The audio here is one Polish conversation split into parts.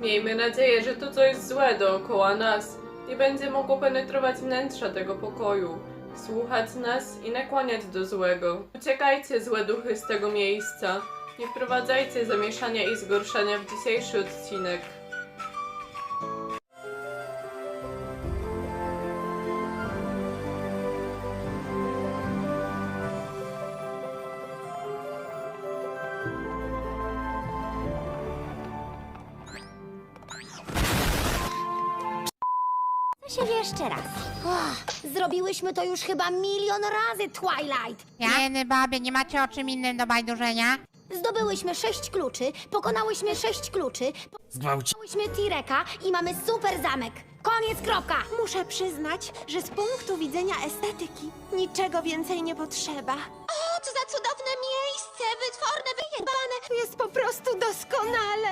Miejmy nadzieję, że to coś złe dookoła nas nie będzie mogło penetrować wnętrza tego pokoju, słuchać nas i nakłaniać do złego. Uciekajcie złe duchy z tego miejsca. Nie wprowadzajcie zamieszania i zgorszenia w dzisiejszy odcinek. Jeszcze raz. zrobiłyśmy to już chyba milion razy, Twilight. Jeny babie, nie macie o czym innym do bajdurzenia? Zdobyłyśmy sześć kluczy, pokonałyśmy sześć kluczy, pokonałyśmy T-Reka i mamy super zamek. Koniec, kropka. Muszę przyznać, że z punktu widzenia estetyki niczego więcej nie potrzeba. O, co za cudowne miejsce, wytworne, wyjebane. Jest po prostu doskonale.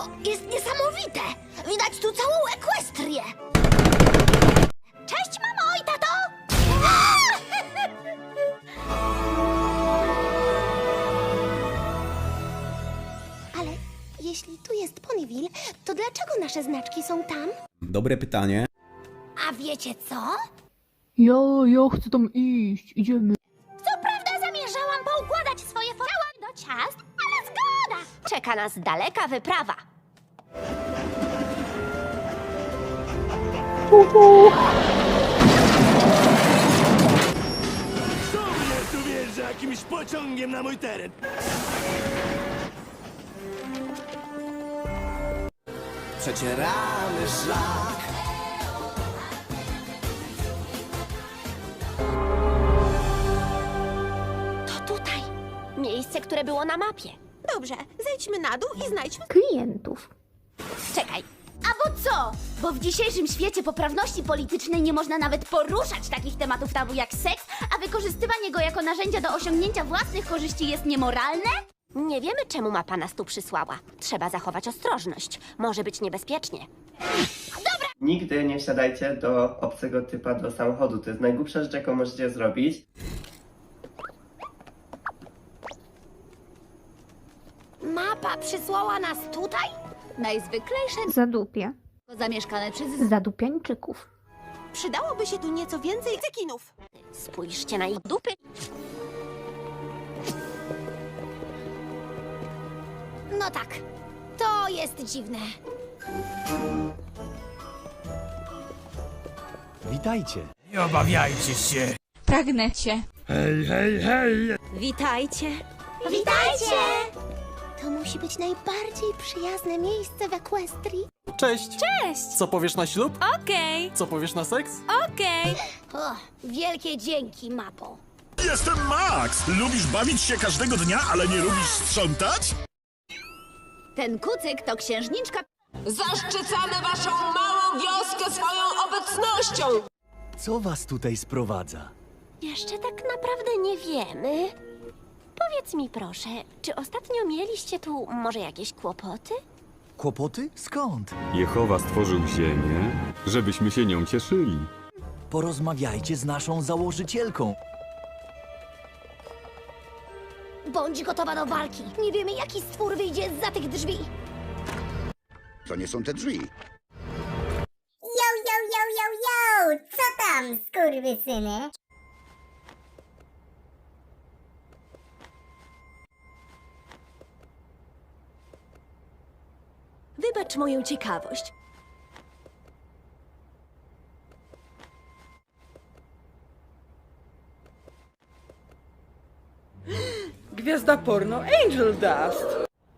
To jest niesamowite! Widać tu całą ekwestrię! Cześć, mamo i tato! Ale jeśli tu jest Ponyville, to dlaczego nasze znaczki są tam? Dobre pytanie. A wiecie co? Ja, ja chcę tam iść. Idziemy. Co prawda zamierzałam poukładać swoje ciała do ciast, ale zgoda! Czeka nas daleka wyprawa. Kto mnie tu wjeżdża jakimś pociągiem na mój teren? Przecieramy szlak. To tutaj. Miejsce, które było na mapie. Dobrze, zejdźmy na dół i znajdźmy Klientów. Co? Bo w dzisiejszym świecie poprawności politycznej nie można nawet poruszać takich tematów tabu jak seks, a wykorzystywanie go jako narzędzia do osiągnięcia własnych korzyści jest niemoralne? Nie wiemy, czemu mapa nas tu przysłała. Trzeba zachować ostrożność. Może być niebezpiecznie. Nigdy nie wsiadajcie do obcego typa do samochodu. To jest najgłupsza rzecz, jaką możecie zrobić. Mapa przysłała nas tutaj? Najzwyklejsze Zadupie. Zamieszkane przez... Zadupiańczyków. Przydałoby się tu nieco więcej cekinów. Spójrzcie na ich dupy. No tak, to jest dziwne. Witajcie. Nie obawiajcie się. Pragnę cię. Hej, hej, hej! Witajcie. Witajcie! To musi być najbardziej przyjazne miejsce w Equestrii. Cześć! Cześć! Co powiesz na ślub? Okej, Co powiesz na seks? okej. O, wielkie dzięki, Mapo. Jestem Max! Lubisz bawić się każdego dnia, ale nie lubisz sprzątać? Ten kucyk to księżniczka. Zaszczycamy waszą małą wioskę swoją obecnością! Co was tutaj sprowadza? Jeszcze tak naprawdę nie wiemy. Powiedz mi proszę, czy ostatnio mieliście tu może jakieś kłopoty? Kłopoty? Skąd? Jehowa stworzył ziemię, żebyśmy się nią cieszyli. Porozmawiajcie z naszą założycielką. Bądź gotowa do walki. Nie wiemy, jaki stwór wyjdzie za tych drzwi. To nie są te drzwi. Yo, yo, yo, yo, yo! Co tam, skurwysyny? Wybacz moją ciekawość. Gwiazda porno Angel Dust!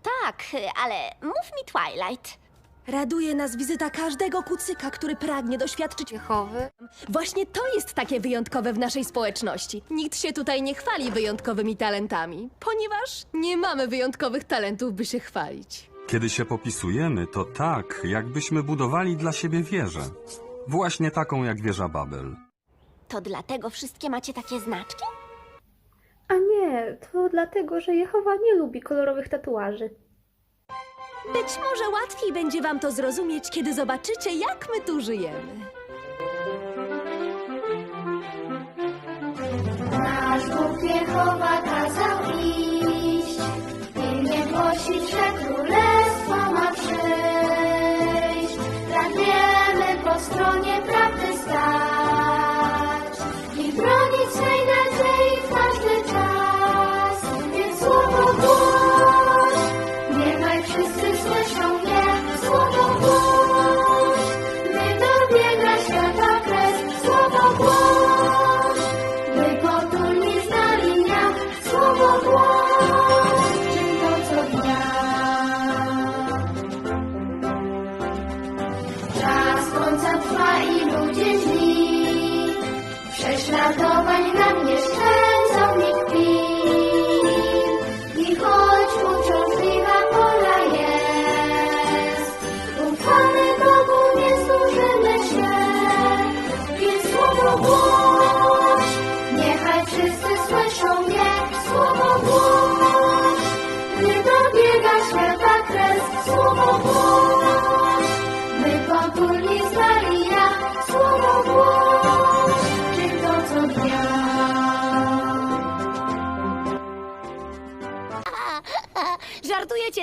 Tak, ale mów mi Twilight. Raduje nas wizyta każdego kucyka, który pragnie doświadczyć Jehowy. Właśnie to jest takie wyjątkowe w naszej społeczności. Nikt się tutaj nie chwali wyjątkowymi talentami, ponieważ nie mamy wyjątkowych talentów, by się chwalić. Kiedy się popisujemy, to tak, jakbyśmy budowali dla siebie wieżę. Właśnie taką jak wieża Babel. To dlatego wszystkie macie takie znaczki? A nie, to dlatego, że Jehowa nie lubi kolorowych tatuaży. Być może łatwiej będzie wam to zrozumieć, kiedy zobaczycie, jak my tu żyjemy. Nasz Bóg Jehowa kazał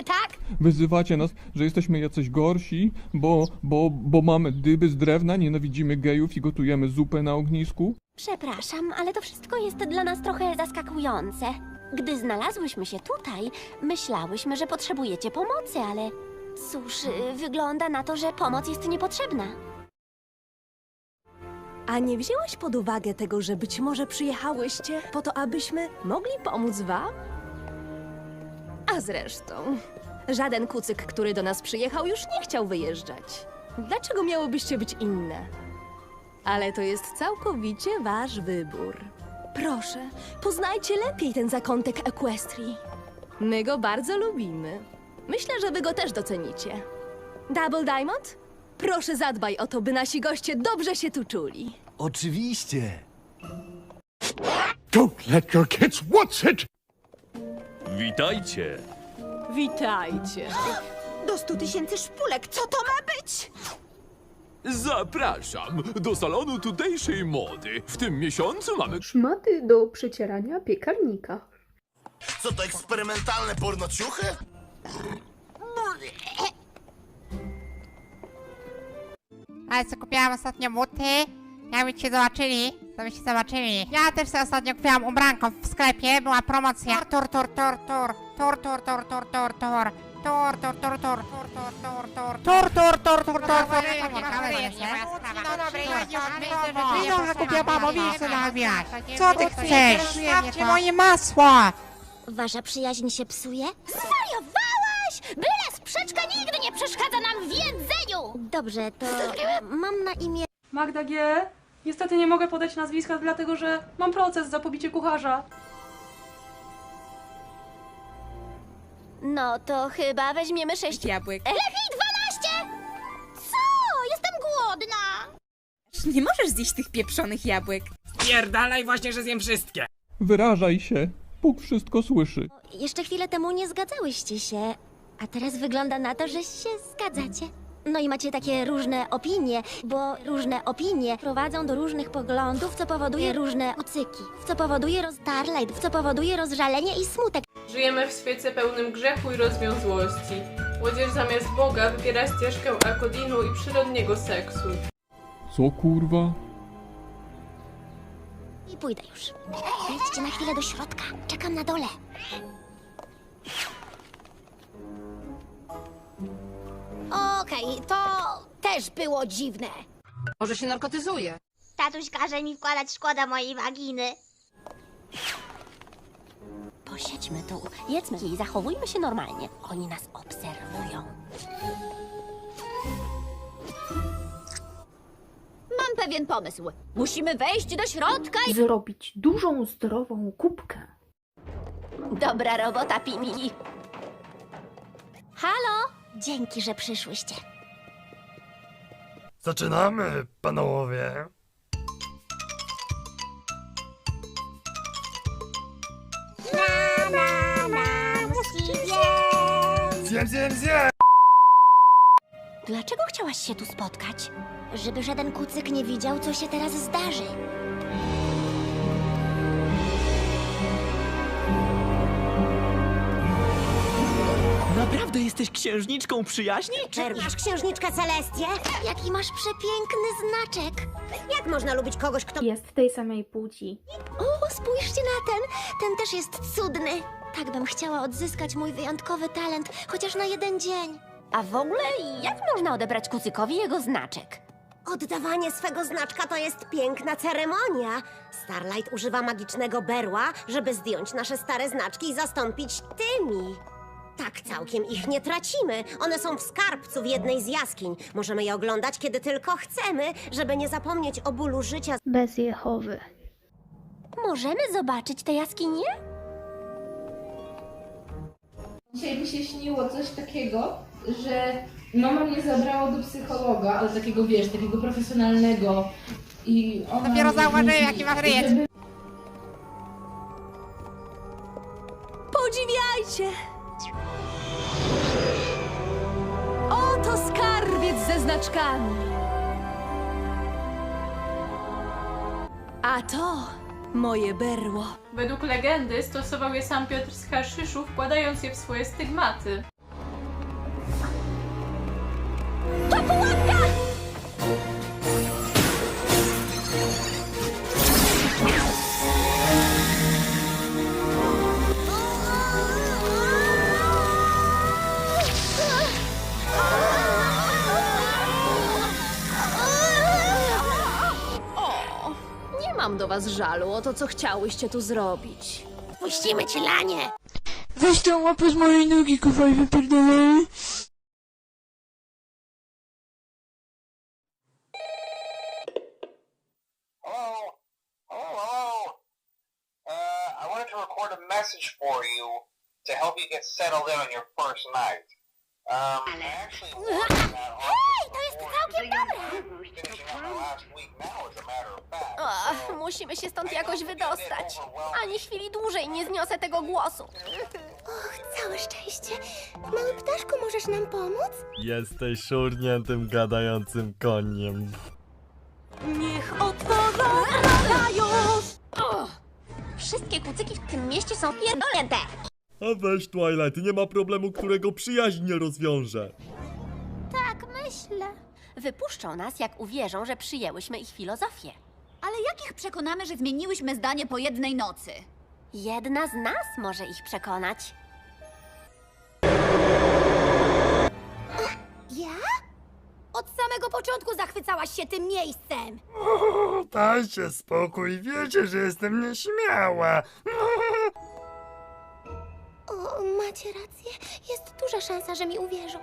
Tak? Wyzywacie nas, że jesteśmy jacyś gorsi, bo, bo, bo mamy dyby z drewna, nienawidzimy gejów i gotujemy zupę na ognisku? Przepraszam, ale to wszystko jest dla nas trochę zaskakujące. Gdy znalazłyśmy się tutaj, myślałyśmy, że potrzebujecie pomocy, ale cóż, y, wygląda na to, że pomoc jest niepotrzebna. A nie wzięłaś pod uwagę tego, że być może przyjechałyście po to, abyśmy mogli pomóc wam? A zresztą, żaden kucyk, który do nas przyjechał, już nie chciał wyjeżdżać. Dlaczego miałobyście być inne? Ale to jest całkowicie wasz wybór. Proszę, poznajcie lepiej ten zakątek Equestrii. My go bardzo lubimy. Myślę, że wy go też docenicie. Double Diamond? Proszę zadbaj o to, by nasi goście dobrze się tu czuli. Oczywiście. Don't let your kids watch it! Witajcie. Witajcie. Do stu tysięcy szpulek, co to ma być? Zapraszam do salonu tutejszej mody. W tym miesiącu mamy Szmaty do przecierania piekarnika. Co to eksperymentalne pornociuchy? Ale co kupiłam ostatnio buty? Jakbyście zobaczyli, to byście zobaczyli. Ja też sobie ostatnio kupiłam ubranko w sklepie, była promocja. Tur, tur, tur, tur, tur, tur, tur, tur, tur, tur. Tur, tur, tur, tur, tur, tur, tur, tur, tur, No dobra, ja już myślę, że kupię mamo, wiesz nawiać. Co ty chcesz? Sprawdźcie moje masło. Wasza przyjaźń się psuje? Zwariowałaś! Byle sprzeczka nigdy nie przeszkadza nam w jedzeniu! Dobrze, to mam na imię... Magda G. Niestety nie mogę podać nazwiska, dlatego że mam proces za pobicie kucharza. No to chyba weźmiemy sześć Jabłek. Lepiej dwanaście! Co? Jestem głodna! Nie możesz zjeść tych pieprzonych jabłek. Pierdalaj właśnie, że zjem wszystkie. Wyrażaj się. Bóg wszystko słyszy. Jeszcze chwilę temu nie zgadzałyście się, a teraz wygląda na to, że się zgadzacie. No i macie takie różne opinie, bo różne opinie prowadzą do różnych poglądów, co powoduje różne ucyki, co powoduje roz... Starlight, co powoduje rozżalenie i smutek. Żyjemy w świecie pełnym grzechu i rozwiązłości. Młodzież zamiast Boga wybiera ścieżkę akodinu i przyrodniego seksu. Co kurwa? I pójdę już. Wejdźcie na chwilę do środka. Czekam na dole. Okej, to też było dziwne. Może się narkotyzuje. Tatuś każe mi wkładać szkło do mojej waginy. Posiedźmy tu, jedzmy i zachowujmy się normalnie. Oni nas obserwują. Mam pewien pomysł. Musimy wejść do środka i... Zrobić dużą, zdrową kubkę. Dobra robota, Pimi. Halo? Dzięki, że przyszłyście. Zaczynamy, panowie. Na, na, na. Zjem, zjem, zjem! Dlaczego chciałaś się tu spotkać? Żeby żaden kucyk nie widział, co się teraz zdarzy. Naprawdę jesteś księżniczką przyjaźni? Czerwiasz księżniczkę Celestię? Jaki masz przepiękny znaczek. Jak można lubić kogoś, kto... Jest tej samej płci. O, spójrzcie na ten. Ten też jest cudny. Tak bym chciała odzyskać mój wyjątkowy talent, chociaż na jeden dzień. A w ogóle jak można odebrać kucykowi jego znaczek? Oddawanie swego znaczka to jest piękna ceremonia. Starlight używa magicznego berła, żeby zdjąć nasze stare znaczki i zastąpić tymi. Tak całkiem ich nie tracimy. One są w skarbcu w jednej z jaskiń. Możemy je oglądać, kiedy tylko chcemy, żeby nie zapomnieć o bólu życia. Bez Jehowy. Możemy zobaczyć te jaskinie? Dzisiaj mi się śniło coś takiego, że mama mnie zabrała do psychologa, ale takiego wiesz, takiego profesjonalnego. I ona Dopiero zauważyłem, jaki ma ryj. żeby Podziwiajcie! Skarbiec ze znaczkami. A to moje berło. Według legendy stosował je sam Piotr z Haszyszu, wkładając je w swoje stygmaty. Was żalu o to, co chciałyście tu zrobić. Puścimy ci lanie! Weź tą łapę z mojej nogi, kowaj wypierdolę. Uh, I wanted to record a message for you to help you get settled in on your first night. Um, I actually to jest całkiem dobre! Ach, musimy się stąd jakoś wydostać. Ani chwili dłużej nie zniosę tego głosu. Och, całe szczęście. Mały ptaszku, możesz nam pomóc? Jesteś szurniętym, gadającym koniem. Niech otworzą wrota już! Wszystkie kucyki w tym mieście są pierdolnięte. A weź Twilight, nie ma problemu, którego przyjaźń nie rozwiąże. Tak, myślę. Wypuszczą nas, jak uwierzą, że przyjęłyśmy ich filozofię. Ale jak ich przekonamy, że zmieniłyśmy zdanie po jednej nocy? Jedna z nas może ich przekonać. Ja? Od samego początku zachwycałaś się tym miejscem. Dajcie spokój, wiecie, że jestem nieśmiała. O, macie rację. Jest duża szansa, że mi uwierzą.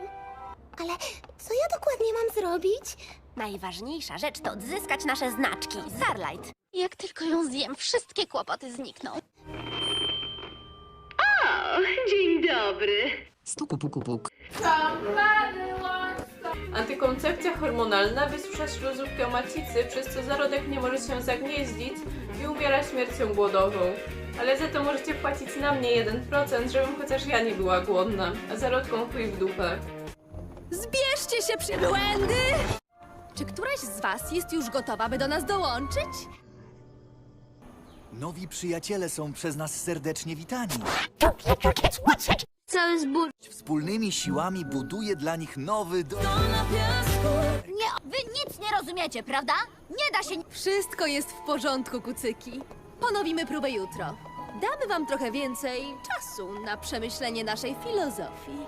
Ale co ja dokładnie mam zrobić? Najważniejsza rzecz to odzyskać nasze znaczki. Starlight. Jak tylko ją zjem, wszystkie kłopoty znikną. Stuku puku puk. Antykoncepcja hormonalna wysusza śluzówkę macicy, przez co zarodek nie może się zagnieździć i umiera śmiercią głodową. Ale za to możecie płacić na mnie 1%, żebym chociaż ja nie była głodna, a zarodką chuj w dupę. Zbierzcie się przy błędy! Czy któraś z was jest już gotowa, by do nas dołączyć? Nowi przyjaciele są przez nas serdecznie witani. Cały zbór. Wspólnymi siłami buduje dla nich nowy dom. Nie, wy nic nie rozumiecie, prawda? Nie da się... Wszystko jest w porządku, kucyki. Ponowimy próbę jutro. Damy wam trochę więcej czasu na przemyślenie naszej filozofii.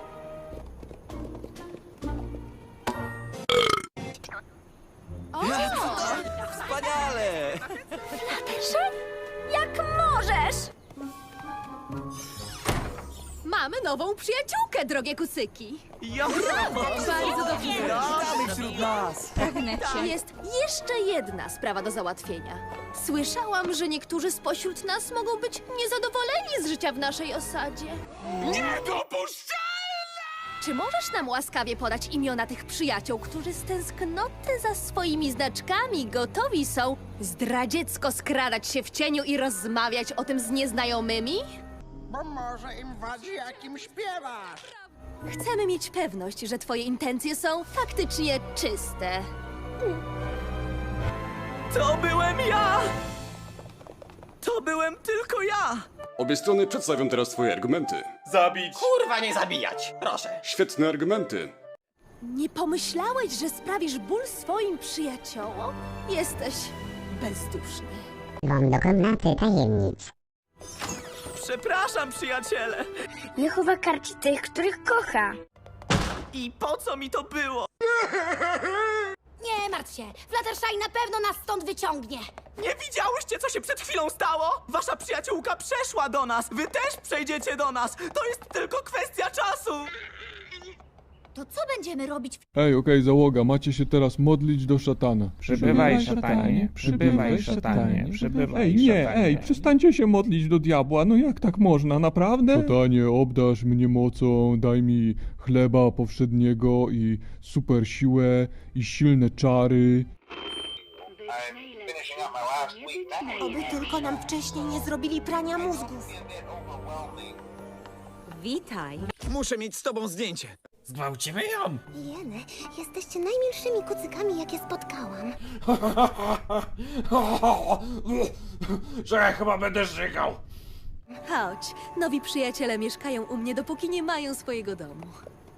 Wspaniale! Jak możesz! Mamy nową przyjaciółkę, drogie kucyki. Ja! Bardzo dobrze. Witamy wśród nas! Jest jeszcze jedna sprawa do załatwienia. Słyszałam, że niektórzy spośród nas mogą być niezadowoleni z życia w naszej osadzie. Niedopuszczalne! Czy możesz nam łaskawie podać imiona tych przyjaciół, którzy z tęsknoty za swoimi znaczkami gotowi są zdradziecko skradać się w cieniu i rozmawiać o tym z nieznajomymi? Bo może im wadzi, jakim śpiewasz. Chcemy mieć pewność, że twoje intencje są faktycznie czyste. To byłem ja! To byłem tylko ja! Obie strony przedstawią teraz swoje argumenty. Zabić! Kurwa, nie zabijać! Proszę. Świetne argumenty. Nie pomyślałeś, że sprawisz ból swoim przyjaciołom? Jesteś bezduszny. Wam do komnaty tajemnic. Przepraszam, przyjaciele! Nie chowa karci tych, których kocha. I po co mi to było? Nie martw się, Fluttershy na pewno nas stąd wyciągnie. Nie widziałyście, co się przed chwilą stało? Wasza przyjaciółka przeszła do nas! Wy też przejdziecie do nas! To jest tylko kwestia czasu! To co będziemy robić Ej, okej, załoga, macie się teraz modlić do szatana. Przybywaj, szatanie, przybywaj, szatanie, przybywaj, Ej, nie, szatanie. ej, przestańcie się modlić do diabła, no jak tak można, naprawdę? Szatanie, obdasz mnie mocą, daj mi chleba powszedniego i super siłę i silne czary. Finishing up my last week. That Oby tylko nam wcześniej nie zrobili prania mózgów. Witaj. Muszę mieć z tobą zdjęcie. Zgwałcimy ją. Jeny, jesteście najmilszymi kucykami, jakie spotkałam. Że ja chyba będę żygał. Chodź, nowi przyjaciele mieszkają u mnie, dopóki nie mają swojego domu.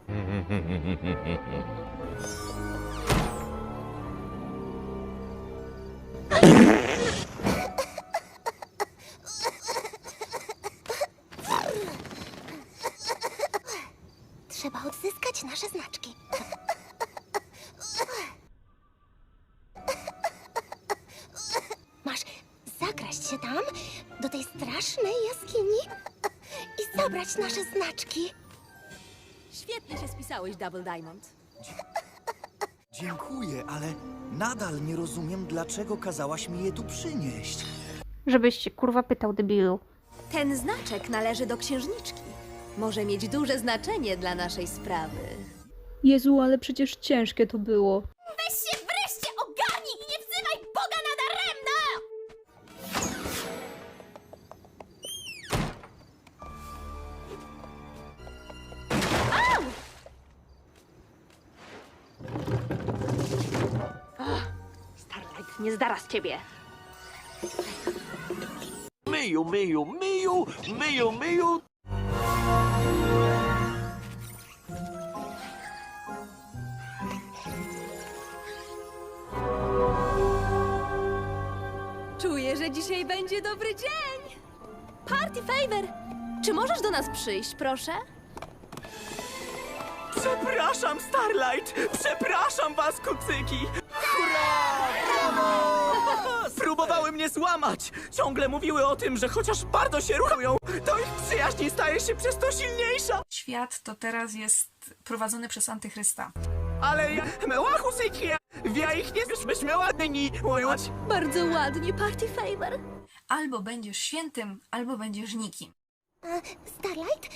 Trzeba odzyskać nasze znaczki. Masz zakraść się tam, do tej strasznej jaskini i zabrać nasze znaczki. Świetnie się spisałeś, Double Diamond. Dziękuję, ale nadal nie rozumiem, dlaczego kazałaś mi je tu przynieść. Żebyś się kurwa pytał, debilu. Ten znaczek należy do księżniczki. Może mieć duże znaczenie dla naszej sprawy. Jezu, ale przecież ciężkie to było. Weź się wreszcie ogarnij i nie wzywaj Boga nadaremno! Starlight, nie zdara z ciebie. Myju, myju, myju, myju, myju! Czuję, że dzisiaj będzie dobry dzień. Party Favor, czy możesz do nas przyjść, proszę? Przepraszam, Starlight! Przepraszam was, kucyki! Próbowały mnie złamać! Ciągle mówiły o tym, że chociaż bardzo się ruchają, to ich przyjaźń staje się przez to silniejsza! Świat to teraz jest prowadzony przez Antychrysta. Ale ja... Meła kucyki! Ja ich nie byśmy ładni! Łojoć! Bardzo ładnie, Party Favor. Albo będziesz świętym, albo będziesz nikim. Starlight?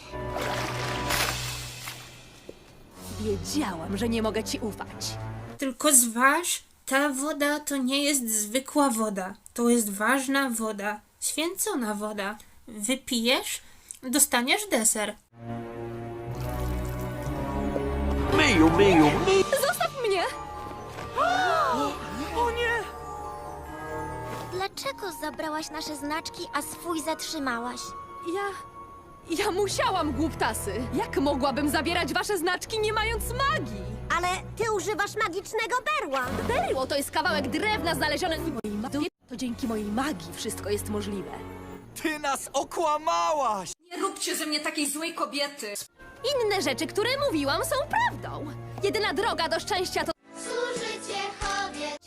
Wiedziałam, że nie mogę ci ufać. Tylko zważ, ta woda to nie jest zwykła woda. To jest ważna woda. Święcona woda. Wypijesz, dostaniesz deser. Myju, myju, myju! Zostaw mnie! O nie! Dlaczego zabrałaś nasze znaczki, a swój zatrzymałaś? Ja... Ja musiałam, głuptasy. Jak mogłabym zabierać wasze znaczki, nie mając magii? Ale ty używasz magicznego berła. Berło to jest kawałek drewna znaleziony w mojej magii. To dzięki mojej magii wszystko jest możliwe. Ty nas okłamałaś! Nie róbcie ze mnie takiej złej kobiety! Inne rzeczy, które mówiłam, są prawdą. Jedyna droga do szczęścia to...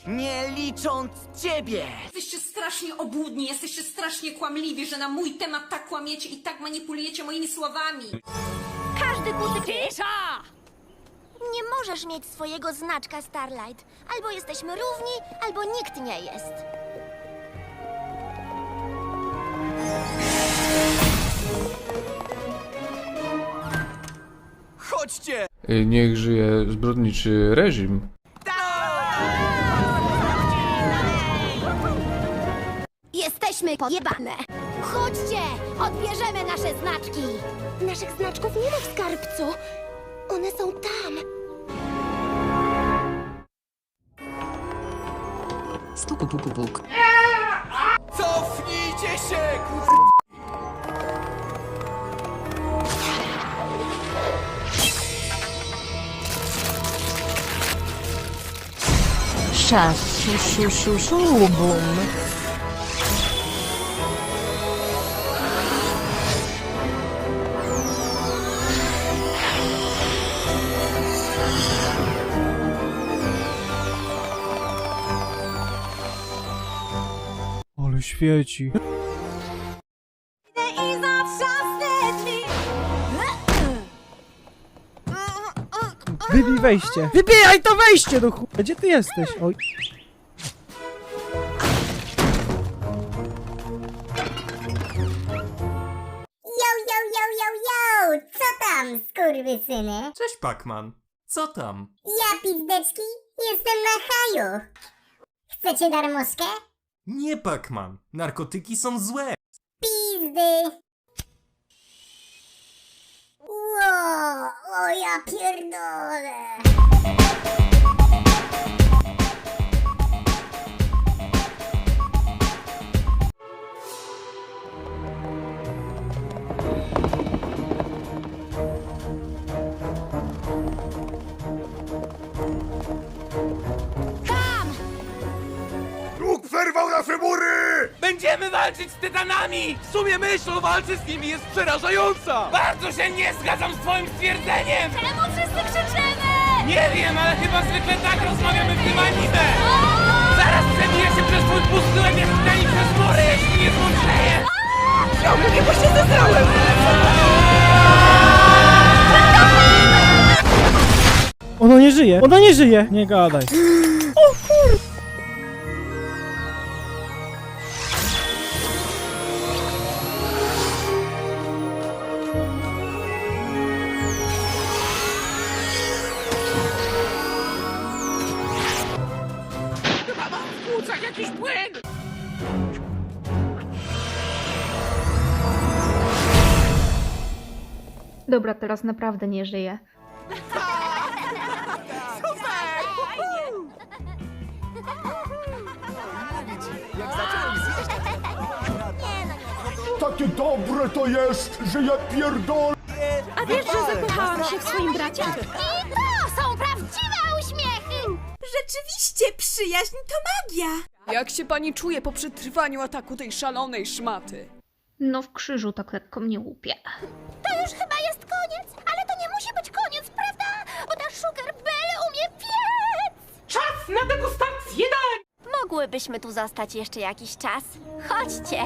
Nie licząc ciebie! Jesteście strasznie obłudni, jesteście strasznie kłamliwi, że na mój temat tak kłamiecie i tak manipulujecie moimi słowami. Każdy kucyk... Cisza! Nie możesz mieć swojego znaczka, Starlight. Albo jesteśmy równi, albo nikt nie jest. Chodźcie! Y, Niech żyje zbrodniczy reżim. Jesteśmy pojebane. Chodźcie, odbierzemy nasze znaczki. Naszych znaczków nie ma w skarbcu. One są tam. Stuku, puku, puk. Cofnijcie się! Szas, szu, szu, szu, szu, bum. Świeci. Wybij wejście. Wybijaj to wejście do chu... Gdzie ty jesteś? Oj. Yo, yo, yo, yo, yo! Co tam, skurwysyny? Cześć, Pacman. Co tam? Ja, pizdeczki, jestem na haju. Chcecie darmożkę? Nie, Pacman. Narkotyki są złe. Pizdy! Ło, o ja pierdolę! Nasze mury! Będziemy walczyć z tytanami! W sumie myśl o walce z nimi jest przerażająca! Bardzo się nie zgadzam z twoim stwierdzeniem! Czemu wszyscy krzyczymy? Nie wiem, ale chyba zwykle tak rozmawiamy w tym anime! Zaraz przebiję się przez twój pusty łeb jak tkani przez mury, jeśli nie zmądrzeję! Ciągle nie, się zesrałem! Ona nie żyje! Ona nie żyje! Nie gadaj. O kur... teraz naprawdę nie żyje. Takie dobre to jest, że ja pierdolę! A wiesz, że zakochałam się w swoim bracie? I to są prawdziwe uśmiechy! Rzeczywiście, przyjaźń to magia! Jak się pani czuje po przetrwaniu ataku tej szalonej szmaty? No w krzyżu tak lekko mnie łupie. To na degustację dań! Mogłybyśmy tu zostać jeszcze jakiś czas. Chodźcie!